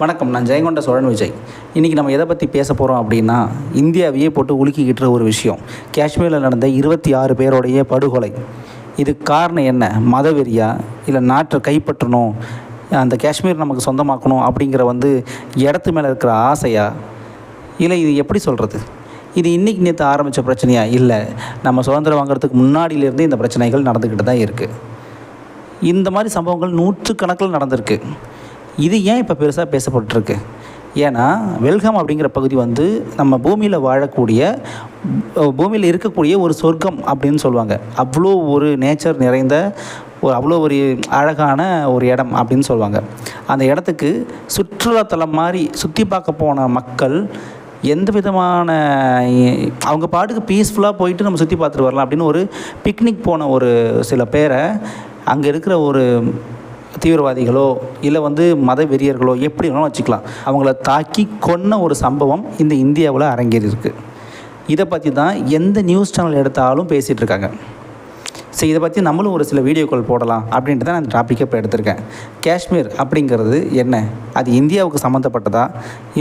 வணக்கம் நான் ஜெயங்கொண்ட சோழன் விஜய். இன்றைக்கி நம்ம எதை பற்றி பேச போகிறோம் அப்படின்னா இந்தியாவையே போட்டு உலுக்கிக்கிட்டுற ஒரு விஷயம். காஷ்மீரில் நடந்த இருபத்தி ஆறு பேருடைய படுகொலை. இதுக்கு காரணம் என்ன? மதவெறியா? இல்லை நாட்டை கைப்பற்றணும்? அந்த காஷ்மீர் நமக்கு சொந்தமாக்கணும் அப்படிங்கிற வந்து இடத்து மேலே இருக்கிற ஆசையா? இல்லை இது எப்படி சொல்கிறது இது இன்றைக்கி நேற்று ஆரம்பித்த பிரச்சனையா? இல்லை நம்ம சுதந்திரம் வாங்குறதுக்கு முன்னாடியிலேருந்து இந்த பிரச்சனைகள் நடந்துக்கிட்டு தான் இருக்குது இந்த மாதிரி சம்பவங்கள் நூற்றுக்கணக்கில் நடந்திருக்கு. இது ஏன் இப்போ பெருசாக பேசப்பட்டிருக்கு? ஏன்னா வெல்கம் அப்படிங்கிற பகுதி வந்து நம்ம பூமியில் வாழக்கூடிய பூமியில் இருக்கக்கூடிய ஒரு சொர்க்கம் அப்படின்னு சொல்லுவாங்க. அவ்வளோ ஒரு நேச்சர் நிறைந்த ஒரு அவ்வளோ ஒரு அழகான ஒரு இடம் அப்படின்னு சொல்லுவாங்க. அந்த இடத்துக்கு சுற்றுலாத்தலம் மாதிரி சுற்றி பார்க்க போன மக்கள் எந்த விதமான அவங்க பாட்டுக்கு பீஸ்ஃபுல்லாக போயிட்டு நம்ம சுற்றி பார்த்துட்டு வரலாம் அப்படின்னு ஒரு பிக்னிக் போன ஒரு சில பேரை அங்கே இருக்கிற ஒரு தீவிரவாதிகளோ இல்லை வந்து மத வெறியர்களோ எப்படி வேணாலும் வச்சுக்கலாம். அவங்கள தாக்கி கொன்ன ஒரு சம்பவம் இந்த இந்தியாவில் அரங்கேறியிருக்கு. இதை பற்றி தான் எந்த நியூஸ் சேனல் எடுத்தாலும் பேசிகிட்டு இருக்காங்க. சரி இதை பற்றி நம்மளும் ஒரு சில வீடியோக்கள் போடலாம் அப்படின்ட்டு தான் நான் டாப்பிக்கை இப்போ எடுத்திருக்கேன். காஷ்மீர் அப்படிங்கிறது என்ன? அது இந்தியாவுக்கு சம்மந்தப்பட்டதா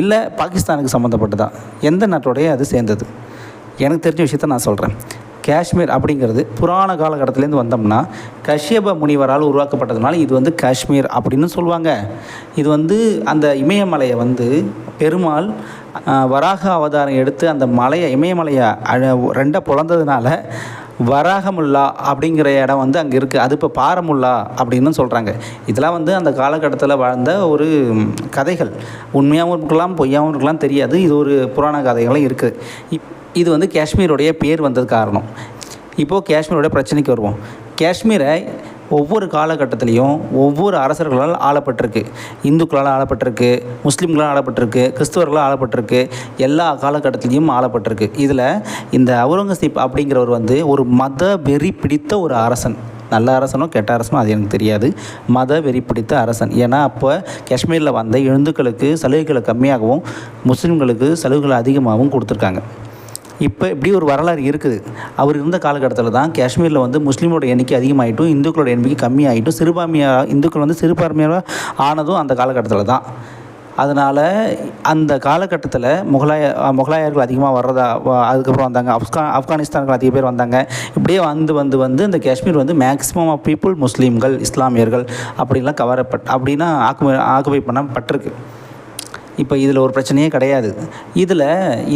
இல்லை பாகிஸ்தானுக்கு சம்மந்தப்பட்டதா எந்த நாட்டோடைய அது சேர்ந்தது? எனக்கு தெரிஞ்ச விஷயத்த நான் சொல்கிறேன் காஷ்மீர் அப்படிங்கிறது புராண காலகட்டத்திலேருந்து வந்தோம்னா கஷ்யப முனிவரால் உருவாக்கப்பட்டதுனால இது வந்து காஷ்மீர் அப்படின்னு சொல்லுவாங்க. இது வந்து அந்த இமயமலையை வந்து பெருமாள் வராக அவதாரம் எடுத்து அந்த மலையை இமயமலையை அழ- ரெண்டாக பிளந்ததுனால வராகமுல்லா அப்படிங்கிற இடம் வந்து அங்கே இருக்குது அது இப்போ பாரமுல்லா அப்படின்னு சொல்கிறாங்க இதெல்லாம் வந்து அந்த காலகட்டத்தில் வாழ்ந்த ஒரு கதைகள். உண்மையாகவும் இருக்கலாம் பொய்யாகவும் இருக்கலாம் தெரியாது. இது ஒரு புராண கதைகளும் இருக்குது. இப் இது வந்து காஷ்மீருடைய பேர் வந்தது காரணம். இப்போது காஷ்மீரோட பிரச்சனைக்கு வருவோம். காஷ்மீரை ஒவ்வொரு காலகட்டத்திலையும் ஒவ்வொரு அரசர்களால் ஆளப்பட்டிருக்கு. இந்துக்களால் ஆளப்பட்டிருக்கு முஸ்லீம்களால் ஆளப்பட்டிருக்கு கிறிஸ்துவர்களால் ஆளப்பட்டிருக்கு எல்லா காலகட்டத்திலையும் ஆளப்பட்டிருக்கு. இதில் இந்த அவுரங்கசீப் அப்படிங்கிறவர் வந்து ஒரு மத வெறி பிடித்த ஒரு அரசன். நல்ல அரசனோ கெட்ட அரசனோ அது எனக்கு தெரியாது. மத வெறி பிடித்த அரசன். ஏன்னா அப்போ காஷ்மீரில் வந்த இந்துக்களுக்கு சலுகைகளை கம்மியாகவும் முஸ்லீம்களுக்கு சலுகைகள் அதிகமாகவும் கொடுத்துருக்காங்க. இப்போ இப்படி ஒரு வரலாறு இருக்குது. அவர் இருந்த காலகட்டத்தில் தான் காஷ்மீரில் வந்து முஸ்லீமோட எண்ணிக்கை அதிகமாகிட்டும் இந்துக்களோட எண்ணிக்கை கம்மியாகிட்டும் சிறுபான்மையாக இந்துக்கள் வந்து சிறுபான்மையாக ஆனதும் அந்த காலகட்டத்தில் தான். அதனால் அந்த காலகட்டத்தில் முகலாய முகலாயர்கள் அதிகமாக வர்றதா அதுக்கப்புறம் வந்தாங்க. ஆப்கா ஆப்கானிஸ்தான்கள் அதிக பேர் வந்தாங்க. இப்படியே வந்து வந்து வந்து இந்த காஷ்மீர் வந்து மேக்ஸிமம் ஆஃப் பீப்புள் முஸ்லீம்கள் இஸ்லாமியர்கள் அப்படிலாம் கவரப்பட் அப்படின்னா ஆக்குமை ஆக்குபை பண்ணப்பட்டிருக்கு. இப்போ இதில் ஒரு பிரச்சனையே கிடையாது. இதில்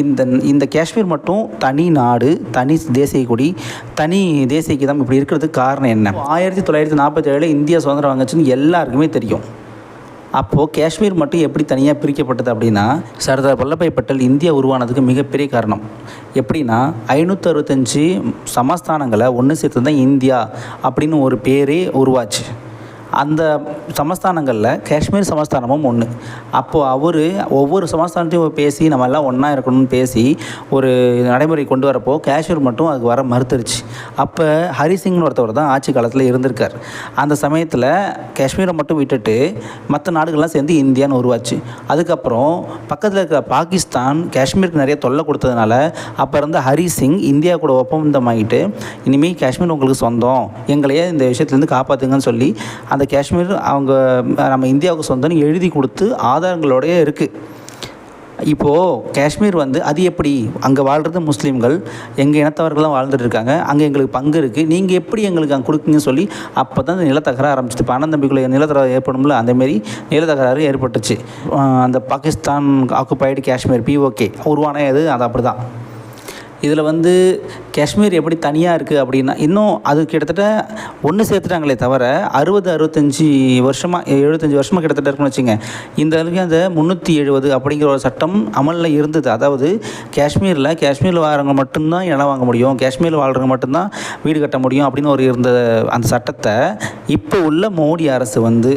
இந்த இந்த காஷ்மீர் மட்டும் தனி நாடு தனி தேசிய கொடி தனி தேசிய கீதம் இப்படி இருக்கிறதுக்கு காரணம் என்ன? ஆயிரத்தி தொள்ளாயிரத்தி நாற்பத்தி ஏழில் இந்தியா சுதந்திரம் வாங்கச்சுன்னு எல்லாருக்குமே தெரியும். அப்போது காஷ்மீர் மட்டும் எப்படி தனியாக பிரிக்கப்பட்டது அப்படின்னா சர்தார் வல்லபாய் பட்டேல் இந்தியா உருவானதுக்கு மிகப்பெரிய காரணம். எப்படின்னா ஐநூற்றி சமஸ்தானங்களை ஒன்று சேர்த்து தான் இந்தியா அப்படின்னு ஒரு பேரே உருவாச்சு. அந்த சமஸ்தானங்களில் காஷ்மீர் சமஸ்தானமும் ஒன்று அப்போது அவர் ஒவ்வொரு சமஸ்தானத்தையும் பேசி நம்ம எல்லாம் ஒன்றா இருக்கணும்னு பேசி ஒரு நடைமுறை கொண்டு வரப்போ காஷ்மீர் மட்டும் அதுக்கு வர மறுத்துருச்சு. அப்போ ஹரிசிங்னு ஒருத்தவர் தான் ஆட்சி காலத்தில் இருந்திருக்கார். அந்த சமயத்தில் காஷ்மீரை மட்டும் விட்டுட்டு மற்ற நாடுகள்லாம் சேர்ந்து இந்தியான்னு உருவாச்சு. அதுக்கப்புறம் பக்கத்தில் இருக்கிற பாகிஸ்தான் காஷ்மீருக்கு நிறைய தொல்லை கொடுத்ததுனால அப்போ இருந்த ஹரி சிங் இந்தியா கூட ஒப்பந்தமாகிட்டு இனிமேல் காஷ்மீர் உங்களுக்கு சொந்தம் எங்களையே இந்த விஷயத்துலேருந்து காப்பாற்றுங்கன்னு சொல்லி அந்த அந்த காஷ்மீர் அவங்க நம்ம இந்தியாவுக்கு சொந்தம்னு எழுதி கொடுத்து ஆதாரங்களோடயே இருக்குது இப்போது காஷ்மீர் வந்து அது எப்படி அங்கே வாழ்கிறது முஸ்லீம்கள் எங்கள் இனத்தவர்கள்லாம் வாழ்ந்துட்டு இருக்காங்க அங்கே எங்களுக்கு பங்கு இருக்குது நீங்கள் எப்படி எங்களுக்கு அங்கே கொடுக்குங்கன்னு சொல்லி அப்போ தான் இந்த நிலத்தகராறு ஆரம்பிச்சிது. இப்போ அண்ணன் நிலத்தகராறு ஏற்படும்ல அந்தமாரி நிலத்தகராறு ஏற்பட்டுச்சு. அந்த பாகிஸ்தான் ஆக்குபைடு காஷ்மீர் பிஓகே உருவான இது அது அப்படி தான் இதில் வந்து காஷ்மீர் எப்படி தனியாக இருக்குது அப்படின்னா இன்னும் அது கிட்டத்தட்ட ஒன்று சேர்த்துட்டாங்களே தவிர அறுபது அறுபத்தஞ்சி வருஷமாக எழுபத்தஞ்சி வருஷமாக கிட்டத்தட்ட இருக்குன்னு வச்சுங்க. இந்த அளவுக்கு அந்த முந்நூற்றி எழுபது அப்படிங்கிற ஒரு சட்டம் அமலில் இருந்தது. அதாவது காஷ்மீரில் காஷ்மீரில் வாழ்கிறவங்க மட்டும்தான் இடம் வாங்க முடியும். காஷ்மீரில் வாழ்கிறவங்க மட்டும்தான் வீடு கட்ட முடியும் அப்படின்னு ஒரு இருந்த அந்த சட்டத்தை இப்போ உள்ள மோடி அரசு வந்து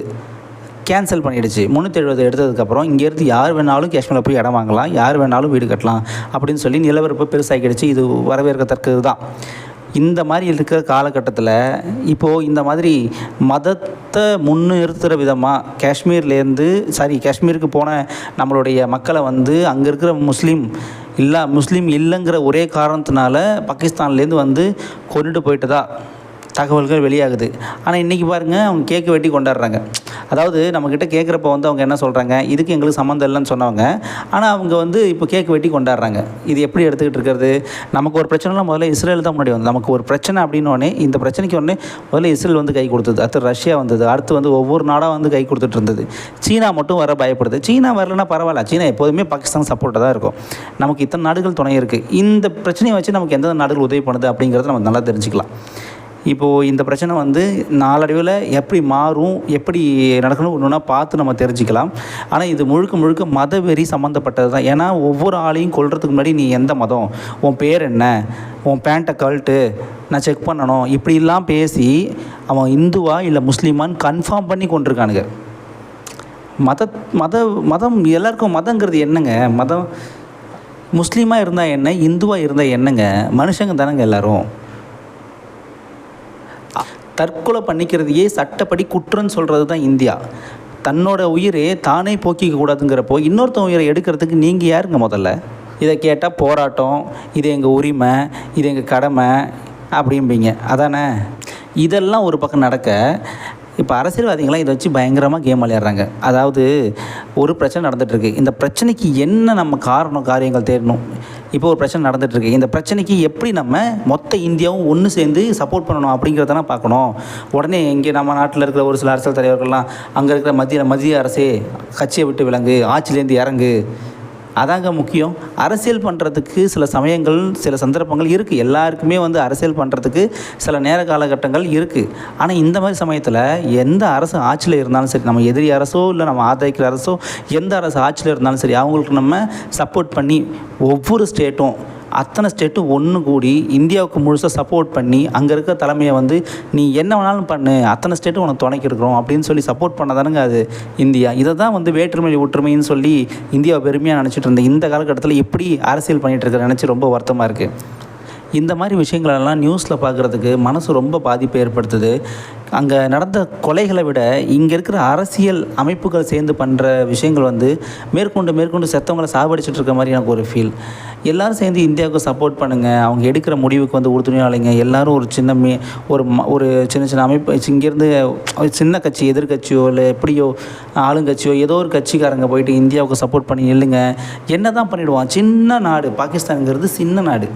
கேன்சல் பண்ணிடுச்சு. முந்நூற்றி எழுபது எடுத்ததுக்கப்புறம் இங்கேருந்து யார் வேணாலும் காஷ்மீரில் போய் இடம் வாங்கலாம். யார் வேணாலும் வீடு கட்டலாம் அப்படின்னு சொல்லி நிலவரப்பு பெருசாகிடுச்சு. இது வரவேற்கத்தக்கது தான் இந்த மாதிரி இருக்கிற காலகட்டத்தில் இப்போது இந்த மாதிரி மதத்தை முன்னிறுத்துகிற விதமாக காஷ்மீர்லேருந்து சாரி காஷ்மீருக்கு போன நம்மளுடைய மக்களை வந்து அங்கே இருக்கிற முஸ்லீம் இல்லை முஸ்லீம் இல்லைங்கிற ஒரே காரணத்தினால பாகிஸ்தான்லேருந்து வந்து கொண்டுட்டு போயிட்டதா? தகவல்கள் வெளியாகுது. ஆனால் இன்றைக்கி பாருங்கள் அவங்க கேக்கு வெட்டி கொண்டாடுறாங்க. அதாவது நம்மக்கிட்ட கேட்குறப்ப வந்து அவங்க என்ன சொல்கிறாங்க இதுக்கு எங்களுக்கு சம்மந்தம் இல்லைன்னு சொன்னவங்க. ஆனால் அவங்க வந்து இப்போ கேக்கு வெட்டி கொண்டாடுறாங்க. இது எப்படி எடுத்துக்கிட்டு இருக்கிறது? நமக்கு ஒரு பிரச்சனைலாம் முதல்ல இஸ்ரேல் தான் முன்னாடி வந்து நமக்கு ஒரு பிரச்சனை அப்படின்னோடனே இந்த பிரச்சனைக்கு உடனே முதல்ல இஸ்ரேல் வந்து கை கொடுத்தது. அடுத்து ரஷ்யா வந்தது. அடுத்து வந்து ஒவ்வொரு நாடாக வந்து கை கொடுத்துட்டு இருந்தது. சீனா மட்டும் வர பயப்படுது. சீனா வரலன்னா பரவாயில்ல. சீனா எப்போதுமே பாகிஸ்தான் சப்போர்ட்டாக தான் இருக்கும். நமக்கு இத்தனை நாடுகள் துணை இருக்குது இந்த பிரச்சனையை வச்சு நமக்கு எந்தெந்த நாடுகள் உதவி பண்ணுது அப்படிங்கிறத நம்ம நல்லா தெரிஞ்சுக்கலாம். இப்போது இந்த பிரச்சனை வந்து நாளடைவில் எப்படி மாறும் எப்படி நடக்கணும் ஒன்று ஒன்றா பார்த்து நம்ம தெரிஞ்சுக்கலாம். ஆனால் இது முழுக்க முழுக்க மதவெறி சம்மந்தப்பட்டது தான் ஏன்னா ஒவ்வொரு ஆளையும் கொள்றதுக்கு முன்னாடி நீ எந்த மதம்? உன் பேர் என்ன? உன் பேண்ட்டை கழட்டு நான் செக் பண்ணணும். இப்படிலாம் பேசி அவன் இந்துவா இல்லை முஸ்லீமான்னு கன்ஃபார்ம் பண்ணி கொண்டிருக்கானுங்க. மத மத மதம் எல்லாருக்கும் மதங்கிறது என்னங்க? மதம் முஸ்லீமாக இருந்தால் என்ன? இந்துவாக இருந்தால் என்னங்க? மனுஷங்க தானங்க எல்லாரும். தற்கொலை பண்ணிக்கிறதையே சட்டப்படி குற்றம்னு சொல்கிறது தான் இந்தியா. தன்னோட உயிரை தானே போக்கிக்க கூடாதுங்கிறப்போ இன்னொருத்தன் உயிரை எடுக்கிறதுக்கு நீங்கள் யாருங்க முதல்ல? இதை கேட்டால் போராட்டம் இது எங்கள் உரிமை இது எங்கள் கடமை அப்படிம்பீங்க. அதானே? இதெல்லாம் ஒரு பக்கம் நடக்க இப்போ அரசியல்வாதிகளாம் இதை வச்சு பயங்கரமாக கேம் விளையாடுறாங்க. அதாவது ஒரு பிரச்சனை நடந்துகிட்ருக்கு இந்த பிரச்சனைக்கு என்ன நம்ம காரணம் காரியங்கள் தேடணும்? இப்போ ஒரு பிரச்சனை நடந்துகிட்ருக்கு இந்த பிரச்சனைக்கு எப்படி நம்ம மொத்த இந்தியாவும் ஒன்று சேர்ந்து சப்போர்ட் பண்ணணும் அப்படிங்கிறதான பார்க்கணும். உடனே இங்கே நம்ம நாட்டில் இருக்கிற ஒரு சில அரசியல் தலைவர்கள்லாம் அங்கே இருக்கிற மத்திய மத்திய அரசே கட்சியை விட்டு விலங்கு ஆட்சியிலேருந்து இறங்கு அதாங்க முக்கியம். அரசியல் பண்ணுறதுக்கு சில சமயங்கள் சில சந்தர்ப்பங்கள் இருக்குது எல்லாருக்குமே வந்து அரசியல் பண்ணுறதுக்கு சில நேர காலகட்டங்கள் இருக்குது ஆனால் இந்த மாதிரி சமயத்தில் எந்த அரசு ஆட்சியில் இருந்தாலும் சரி நம்ம எதிரி அரசோ இல்லை நம்ம ஆதரிக்கிற அரசோ எந்த அரசு ஆட்சியில் இருந்தாலும் சரி அவங்களுக்கு நம்ம சப்போர்ட் பண்ணி ஒவ்வொரு ஸ்டேட்டும் அத்தனை ஸ்டேட்டும் ஒன்று கூடி இந்தியாவுக்கு முழுசாக சப்போர்ட் பண்ணி அங்கே இருக்க தலைமையை வந்து நீ என்ன வேணாலும் பண்ணு அத்தனை ஸ்டேட்டும் உனக்கு துணைக்கிருக்கிறோம் அப்படின்னு சொல்லி சப்போர்ட் பண்ண அது இந்தியா. இதை தான் வந்து வேற்றுமொழி ஒற்றுமைன்னு சொல்லி இந்தியாவை பெருமையாக நினச்சிட்டு இருந்தேன் இந்த காலகட்டத்தில் எப்படி அரசியல் பண்ணிகிட்டு இருக்கிற நினச்சி ரொம்ப வருத்தமாக இருக்குது இந்த மாதிரி விஷயங்களெல்லாம் நியூஸில் பார்க்குறதுக்கு மனசு ரொம்ப பாதிப்பை ஏற்படுத்துது. அங்கே நடந்த கொலைகளை விட இங்கே இருக்கிற அரசியல் அமைப்புகள் சேர்ந்து பண்ணுற விஷயங்கள் வந்து மேற்கொண்டு மேற்கொண்டு செத்தவங்களை சாவடிச்சிட்டு இருக்க மாதிரி எனக்கு ஒரு ஃபீல் எல்லோரும் சேர்ந்து இந்தியாவுக்கு சப்போர்ட் பண்ணுங்கள் அவங்க எடுக்கிற முடிவுக்கு வந்து உறுதுணையாளிங்க. எல்லோரும் ஒரு சின்ன மீ ஒரு ம ஒரு சின்ன சின்ன அமைப்பு இங்கேருந்து சின்ன கட்சி எதிர்கட்சியோ இல்லை எப்படியோ ஆளுங்கட்சியோ ஏதோ ஒரு கட்சிக்காரங்க போயிட்டு இந்தியாவுக்கு சப்போர்ட் பண்ணி நில்லுங்க. என்ன தான் பண்ணிவிடுவான் சின்ன நாடு. பாகிஸ்தானுங்கிறது சின்ன நாடு.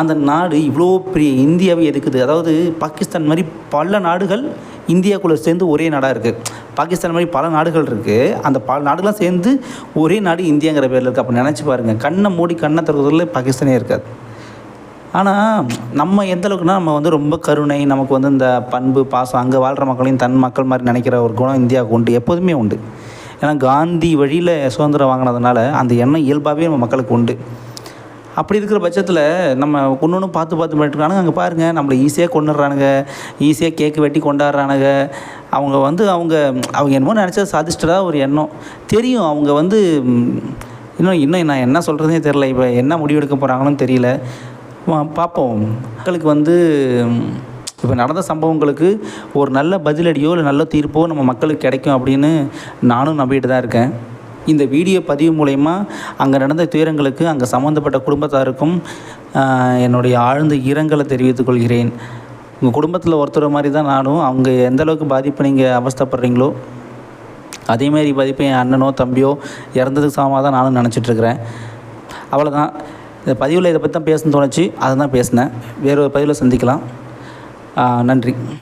அந்த நாடு இவ்வளோ பெரிய இந்தியாவை எதுக்குது அதாவது பாகிஸ்தான் மாதிரி பல நாடுகள் இந்தியாக்குள்ளே சேர்ந்து ஒரே நாடாக இருக்குது பாகிஸ்தான் மாதிரி பல நாடுகள் இருக்குது அந்த பல நாடுகளாக சேர்ந்து ஒரே நாடு இந்தியாங்கிற பேரில் இருக்குது அப்போ நினச்சி பாருங்கள் கண்ணை மூடி கண்ணை திறக்கிறதுல பாகிஸ்தானே இருக்காது. ஆனால் நம்ம எந்த அளவுக்குனா நம்ம வந்து ரொம்ப கருணை நமக்கு வந்து இந்த பண்பு பாசம் அங்கே வாழ்கிற மக்களையும் தன் மக்கள் மாதிரி நினைக்கிற ஒரு குணம் இந்தியாவுக்கு உண்டு. எப்போதுமே உண்டு. ஏன்னா காந்தி வழியில் சுதந்திரம் வாங்கினதுனால அந்த எண்ணம் இயல்பாகவே நம்ம மக்களுக்கு உண்டு. அப்படி இருக்கிற பட்சத்தில் நம்ம ஒன்று ஒன்று பார்த்து பார்த்து பண்ணிட்டுருக்கானுங்க அங்கே பாருங்கள் நம்மளை ஈஸியாக கொண்டுடுறானுங்க ஈஸியாக கேக்கு வெட்டி கொண்டாடுறானுங்க. அவங்க வந்து அவங்க அவங்க என்னமோ நினச்சா சாதிச்சிட்டதா ஒரு எண்ணம். தெரியும் அவங்க வந்து இன்னும் இன்னும் நான் என்ன சொல்கிறதே தெரில இப்போ என்ன முடிவெடுக்க போகிறாங்கன்னு தெரியல. பார்ப்போம். மக்களுக்கு வந்து இப்போ நடந்த சம்பவங்களுக்கு ஒரு நல்ல பதிலடியோ இல்லை நல்ல தீர்ப்போ நம்ம மக்களுக்கு கிடைக்கும் அப்படின்னு நானும் நம்பிட்டு தான் இருக்கேன். இந்த வீடியோ பதிவு மூலயமா அங்கே நடந்த துயரங்களுக்கு அங்கே சம்மந்தப்பட்ட குடும்பத்தாருக்கும் என்னுடைய ஆழ்ந்த இரங்கலை தெரிவித்துக் கொள்கிறேன். உங்கள் குடும்பத்தில் ஒருத்தர் மாதிரி தான் நானும். அவங்க எந்த அளவுக்கு பாதிப்பு நீங்கள் அவஸ்தப்படுறீங்களோ அதேமாரி பாதிப்பு என் அண்ணனோ தம்பியோ இறந்ததுக்கு சமமாக தான் நானும் நினச்சிட்ருக்கிறேன் அவ்வளோதான் இந்த பதிவில் இதை பற்றி தான் பேசணும்னு தோணுச்சு. அதை தான் பேசினேன். வேறு ஒரு பதிவில் சந்திக்கலாம். நன்றி.